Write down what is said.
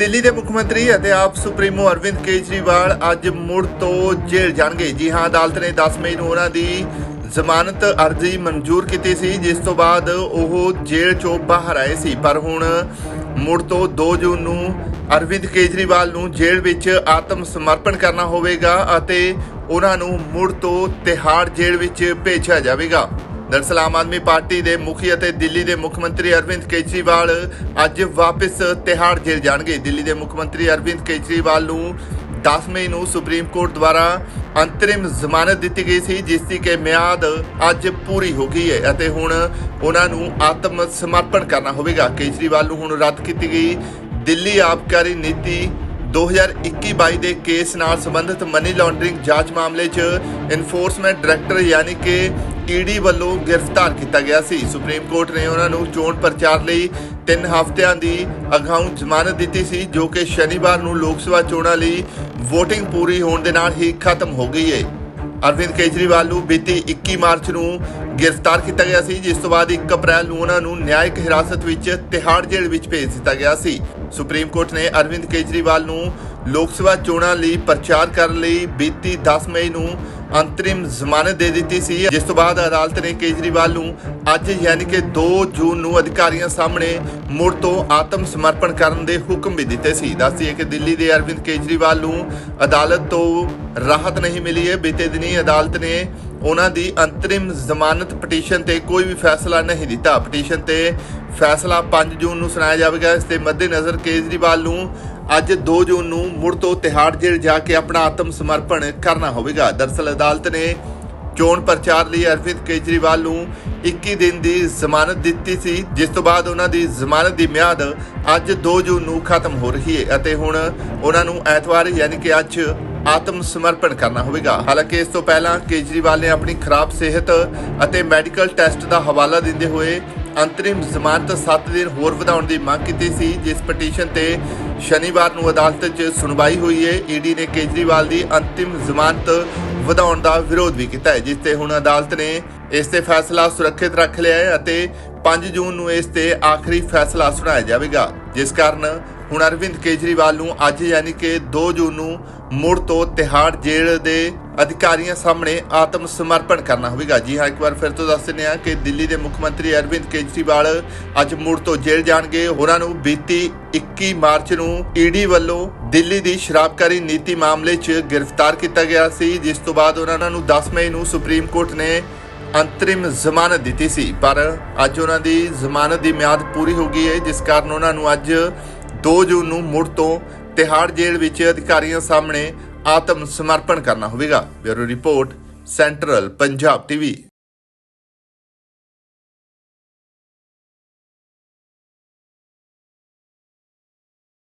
ਦਿੱਲੀ ਦੇ ਮੁੱਖ ਮੰਤਰੀ ਅਤੇ ਆਪ ਸੁਪਰੀਮੋ ਅਰਵਿੰਦ ਕੇਜਰੀਵਾਲ ਅੱਜ ਮੁੜ ਤੋਂ ਜੇਲ੍ਹ ਜਾਣਗੇ। ਜੀ ਹਾਂ, ਅਦਾਲਤ ਨੇ 10 ਮਈ ਨੂੰ ਉਹਨਾਂ ਦੀ ਜ਼ਮਾਨਤ ਅਰਜ਼ੀ ਮਨਜ਼ੂਰ ਕੀਤੀ ਸੀ, ਜਿਸ ਤੋਂ ਬਾਅਦ ਉਹ ਜੇਲ੍ਹ ਚੋਂ ਬਾਹਰ ਆਏ ਸੀ। ਪਰ ਹੁਣ ਮੁੜ ਤੋਂ 2 ਜੂਨ ਨੂੰ ਅਰਵਿੰਦ ਕੇਜਰੀਵਾਲ ਨੂੰ ਜੇਲ੍ਹ ਵਿੱਚ ਆਤਮ ਸਮਰਪਣ ਕਰਨਾ ਹੋਵੇਗਾ ਅਤੇ ਉਹਨਾਂ ਨੂੰ ਮੁੜ ਤੋਂ ਤਿਹਾੜ ਜੇਲ੍ਹ ਵਿੱਚ ਭੇਜਿਆ ਜਾਵੇਗਾ। ਦਰਅਸਲ ਆਮ ਆਦਮੀ ਪਾਰਟੀ ਦੇ ਮੁਖੀ ਅਤੇ ਦਿੱਲੀ ਦੇ ਮੁੱਖ ਮੰਤਰੀ ਅਰਵਿੰਦ ਕੇਜਰੀਵਾਲ ਅੱਜ ਵਾਪਸ ਤਿਹਾੜ ਜੇਲ੍ਹ ਜਾਣਗੇ। ਦਿੱਲੀ ਦੇ ਮੁੱਖ ਮੰਤਰੀ ਅਰਵਿੰਦ ਕੇਜਰੀਵਾਲ ਨੂੰ 10 ਮਈ ਨੂੰ ਸੁਪਰੀਮ ਕੋਰਟ ਦੁਆਰਾ ਅੰਤਰਿਮ ਜ਼ਮਾਨਤ ਦਿੱਤੀ ਗਈ ਸੀ, ਜਿਸ ਦੀ ਕਿ ਮਿਆਦ ਅੱਜ ਪੂਰੀ ਹੋ ਗਈ ਹੈ ਅਤੇ ਹੁਣ ਉਹਨਾਂ ਨੂੰ ਆਤਮ ਸਮਰਪਣ ਕਰਨਾ ਹੋਵੇਗਾ। ਕੇਜਰੀਵਾਲ ਨੂੰ ਹੁਣ ਰੱਦ ਕੀਤੀ ਗਈ ਦਿੱਲੀ ਆਬਕਾਰੀ ਨੀਤੀ 2021-22 ਦੇ ਕੇਸ ਨਾਲ ਸੰਬੰਧਿਤ ਮਨੀ ਲਾਂਡਰਿੰਗ ਜਾਂਚ ਮਾਮਲੇ 'ਚ ਇਨਫੋਰਸਮੈਂਟ ਡਾਇਰੈਕਟਰ ਯਾਨੀ ਕਿ ਈਡੀ ਵੱਲੋਂ ਗ੍ਰਿਫਤਾਰ ਕੀਤਾ ਗਿਆ ਸੀ। ਸੁਪਰੀਮ ਕੋਰਟ ਨੇ ਉਹਨਾਂ ਨੂੰ ਚੋਣ ਪ੍ਰਚਾਰ ਲਈ 3 ਹਫ਼ਤਿਆਂ ਦੀ ਅਗਾਊਂ ਜ਼ਮਾਨਤ ਦਿੱਤੀ ਸੀ, ਜੋ ਕਿ ਸ਼ਨੀਵਾਰ ਨੂੰ ਲੋਕ ਸਭਾ ਚੋਣਾਂ ਲਈ VOTING ਪੂਰੀ ਹੋਣ ਦੇ ਨਾਲ ਹੀ ਖਤਮ ਹੋ ਗਈ ਹੈ ਅਰਵਿੰਦ ਕੇਜਰੀਵਾਲ ਨੂੰ ਬੀਤੀ 21 ਮਾਰਚ ਨੂੰ ਗ੍ਰਿਫਤਾਰ ਕੀਤਾ ਗਿਆ ਸੀ, ਜਿਸ ਤੋਂ ਬਾਅਦ 1 ਅਪ੍ਰੈਲ ਨੂੰ ਉਹਨਾਂ ਨੂੰ ਨਿਆਇਕ ਹਿਰਾਸਤ ਵਿੱਚ ਤਿਹਾੜ ਜੇਲ੍ਹ ਵਿੱਚ ਭੇਜ ਦਿੱਤਾ ਗਿਆ ਸੀ। ਸੁਪਰੀਮ ਕੋਰਟ ਨੇ ਅਰਵਿੰਦ ਕੇਜਰੀਵਾਲ ਨੂੰ ਲੋਕ ਸਭਾ ਚੋਣਾਂ ਲਈ ਪ੍ਰਚਾਰ ਕਰਨ ਲਈ ਬੀਤੀ 10 ਮਈ ਨੂੰ ਅੰਤਰਿਮ ਜ਼ਮਾਨਤ ਦੇ ਦਿੱਤੀ ਸੀ। ਜਿਸ ਤੋਂ ਬਾਅਦ ਅਦਾਲਤ ਨੇ ਕੇਜਰੀਵਾਲ ਨੂੰ ਅੱਜ ਯਾਨੀ ਕਿ 2 ਜੂਨ ਨੂੰ ਅਧਿਕਾਰੀਆਂ ਸਾਹਮਣੇ ਮੁੜ ਤੋਂ ਆਤਮ ਸਮਰਪਣ ਕਰਨ ਦੇ ਹੁਕਮ ਵੀ ਦਿੱਤੇ ਸੀ। ਦੱਸਦੀਏ ਕਿ ਦਿੱਲੀ ਦੇ ਅਰਵਿੰਦ ਕੇਜਰੀਵਾਲ ਨੂੰ ਅਦਾਲਤ ਤੋਂ ਰਾਹਤ ਨਹੀਂ ਮਿਲੀ ਹੈ। ਬੀਤੇ ਦਿਨੀ ਅਦਾਲਤ ਨੇ ਉਹਨਾਂ ਦੀ ਅੰਤਰਿਮ ਜ਼ਮਾਨਤ ਪਟੀਸ਼ਨ ਤੇ ਕੋਈ ਵੀ ਫੈਸਲਾ ਨਹੀਂ ਦਿੱਤਾ। ਪਟੀਸ਼ਨ ਤੇ ਫੈਸਲਾ 5 ਜੂਨ ਨੂੰ ਸੁਣਾਇਆ ਜਾਵੇਗਾ। ਇਸ ਦੇ ਮੱਦੇਨਜ਼ਰ ਕੇਜਰੀਵਾਲ ਨੂੰ ਅੱਜ 2 ਜੂਨ ਨੂੰ ਮੁੜ ਤੋਂ ਤਿਹਾੜ ਜੇਲ੍ਹ ਜਾ ਕੇ ਆਪਣਾ ਆਤਮ ਸਮਰਪਣ ਕਰਨਾ ਹੋਵੇਗਾ। ਦਰਸਲ ਅਦਾਲਤ ਨੇ ਚੋਣ ਪ੍ਰਚਾਰ ਲਈ ਅਰਵਿੰਦ ਕੇਜਰੀਵਾਲ ਨੂੰ 21 ਦਿਨ ਦੀ ਜ਼ਮਾਨਤ ਦਿੱਤੀ ਸੀ, ਜਿਸ ਤੋਂ ਬਾਅਦ ਉਹਨਾਂ ਦੀ ਜ਼ਮਾਨਤ ਦੀ ਮਿਆਦ ਅੱਜ 2 ਜੂਨ ਨੂੰ ਖਤਮ ਹੋ ਰਹੀ ਹੈ ਅਤੇ ਹੁਣ ਉਹਨਾਂ ਨੂੰ ਐਤਵਾਰ ਯਾਨੀ ਕਿ ਅੱਜ ਆਤਮ ਸਮਰਪਣ ਕਰਨਾ ਹੋਵੇਗਾ। ਹਾਲਾਂਕਿ ਇਸ ਤੋਂ ਪਹਿਲਾਂ ਕੇਜਰੀਵਾਲ ਨੇ ਆਪਣੀ ਖਰਾਬ ਸਿਹਤ ਅਤੇ ਮੈਡੀਕਲ ਟੈਸਟ ਦਾ ਹਵਾਲਾ ਦਿੰਦੇ ਹੋਏ ਅੰਤਰਿਮ ਜ਼ਮਾਨਤ 7 ਦਿਨ ਹੋਰ ਵਧਾਉਣ ਦੀ ਮੰਗ ਕੀਤੀ ਸੀ, ਜਿਸ ਪਟੀਸ਼ਨ ਤੇ ਸ਼ਨੀਵਾਰ ਨੂੰ ਅਦਾਲਤ 'ਚ ਸੁਣਵਾਈ ਹੋਈ ਹੈ ਈਡੀ ਨੇ ਕੇਜਰੀਵਾਲ ਦੀ ਅੰਤਿਮ ਜ਼ਮਾਨਤ ਵਧਾਉਣ ਦਾ ਵਿਰੋਧ ਵੀ ਕੀਤਾ ਹੈ, ਜਿਸ ਤੇ ਹੁਣ ਅਦਾਲਤ ਨੇ ਇਸ ਤੇ ਫੈਸਲਾ ਸੁਰੱਖਿਅਤ ਰੱਖ ਲਿਆ ਹੈ ਅਤੇ 5 ਜੂਨ ਨੂੰ ਇਸ ਤੇ ਆਖਰੀ ਫੈਸਲਾ ਸੁਣਾਇਆ ਜਾਵੇਗਾ। ਜਿਸ ਕਾਰਨ ਹੁਣ ਅਰਵਿੰਦ ਕੇਜਰੀਵਾਲ ਨੂੰ ਅੱਜ ਯਾਨੀ ਕਿ 2 ਜੂਨ ਨੂੰ ਮੁੜ ਤੋਂ ਤਿਹਾੜ ਜੇਲ੍ਹ ਦੇ ਅਧਿਕਾਰੀਆਂ ਸਾਹਮਣੇ ਆਤਮ ਸਮਰਪਣ ਕਰਨਾ ਹੋਵੇਗਾ। ਜੀ ਹਾਂ, ਇੱਕ ਵਾਰ ਫਿਰ ਤੋਂ ਦੱਸ ਦਿੰਦੇ ਹਾਂ ਕਿ ਦਿੱਲੀ ਦੇ ਮੁੱਖ ਮੰਤਰੀ ਅਰਵਿੰਦ ਕੇਜਰੀਵਾਲ ਅੱਜ ਮੁੜ ਤੋਂ ਜੇਲ੍ਹ ਜਾਣਗੇ। ਉਹਨਾਂ ਨੂੰ ਬੀਤੀ 21 ਮਾਰਚ ਨੂੰ ਈਡੀ ਵੱਲੋਂ ਦਿੱਲੀ ਦੀ ਸ਼ਰਾਬਕਾਰੀ ਨੀਤੀ ਮਾਮਲੇ 'ਚ ਗ੍ਰਿਫਤਾਰ ਕੀਤਾ ਗਿਆ ਸੀ, ਜਿਸ ਤੋਂ ਬਾਅਦ ਉਹਨਾਂ ਨੂੰ 10 ਮਈ ਨੂੰ ਸੁਪਰੀਮ ਕੋਰਟ ਨੇ ਅੰਤਰਿਮ ਜ਼ਮਾਨਤ ਦਿੱਤੀ ਸੀ। ਪਰ ਅੱਜ ਉਹਨਾਂ ਦੀ ਜ਼ਮਾਨਤ ਦੀ ਮਿਆਦ ਪੂਰੀ ਹੋ ਗਈ ਹੈ, ਜਿਸ ਕਾਰਨ ਉਹਨਾਂ ਨੂੰ ਅੱਜ 2 ਜੂਨ ਨੂੰ ਮੁੜ ਤੋਂ ਤਿਹਾੜ ਜੇਲ੍ਹ ਵਿੱਚ ਅਧਿਕਾਰੀਆਂ ਸਾਹਮਣੇ ਆਤਮ ਸਮਰਪਣ ਕਰਨਾ ਹੋਵੇਗਾ। Bureau report, central Punjab TV.